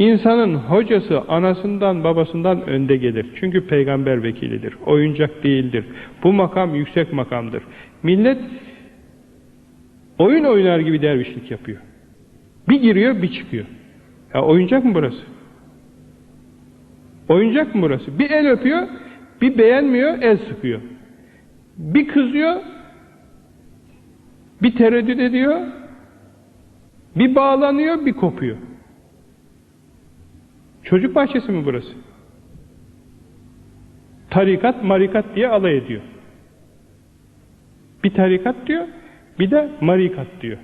İnsanın hocası anasından babasından önde gelir. Çünkü peygamber vekilidir. Oyuncak değildir. Bu makam yüksek makamdır. Millet oyun oynar gibi dervişlik yapıyor. Bir giriyor bir çıkıyor. Ya oyuncak mı burası? Oyuncak mı burası? Bir el öpüyor, bir beğenmiyor, el sıkıyor. Bir kızıyor, bir tereddüt ediyor, bir bağlanıyor, bir kopuyor. Çocuk bahçesi mi burası? Tarikat, marikat diye alay ediyor. Bir tarikat diyor, bir de marikat diyor.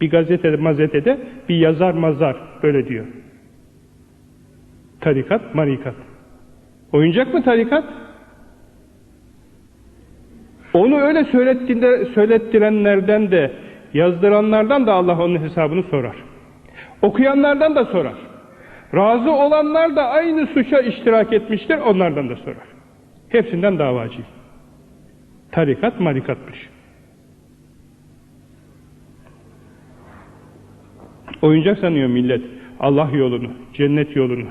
Bir gazetede, mazetede bir yazar mazar böyle diyor. Tarikat, marikat. Oyuncak mı tarikat? Onu öyle söylettirenlerden de, yazdıranlardan da Allah onun hesabını sorar. Okuyanlardan da sorar. Razı olanlar da aynı suça iştirak etmiştir, onlardan da sorar. Hepsinden davacı. Tarikat marikatmış. Oyuncak sanıyor millet Allah yolunu, cennet yolunu.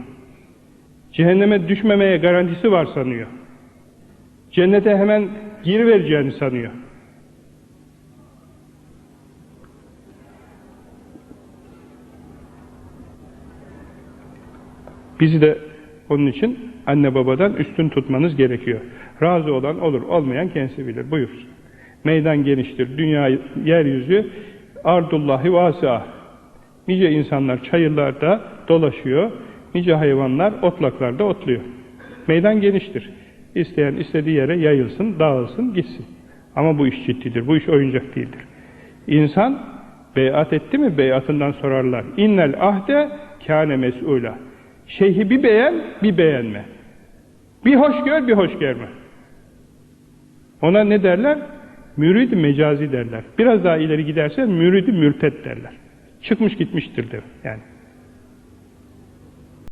Cehenneme düşmemeye garantisi var sanıyor. Cennete hemen girivereceğini sanıyor. Bizi de onun için anne babadan üstün tutmanız gerekiyor. Razı olan olur, olmayan kendisi bilir. Buyursun. Meydan geniştir, dünya, yeryüzü ardullahi vasa. Nice insanlar çayırlarda dolaşıyor, nice hayvanlar otlaklarda otluyor. Meydan geniştir. İsteyen istediği yere yayılsın, dağılsın, gitsin. Ama bu iş ciddidir, bu iş oyuncak değildir. İnsan beyat etti mi beyatından sorarlar. İnnel ahde kâne mes'ûlâ. Şeyhi bir beğen, bir beğenme. Bir hoş gör, bir hoş görme. Ona ne derler? Mürid mecazi derler. Biraz daha ileri gidersen müridi mürtet derler. Çıkmış gitmiştir der. Yani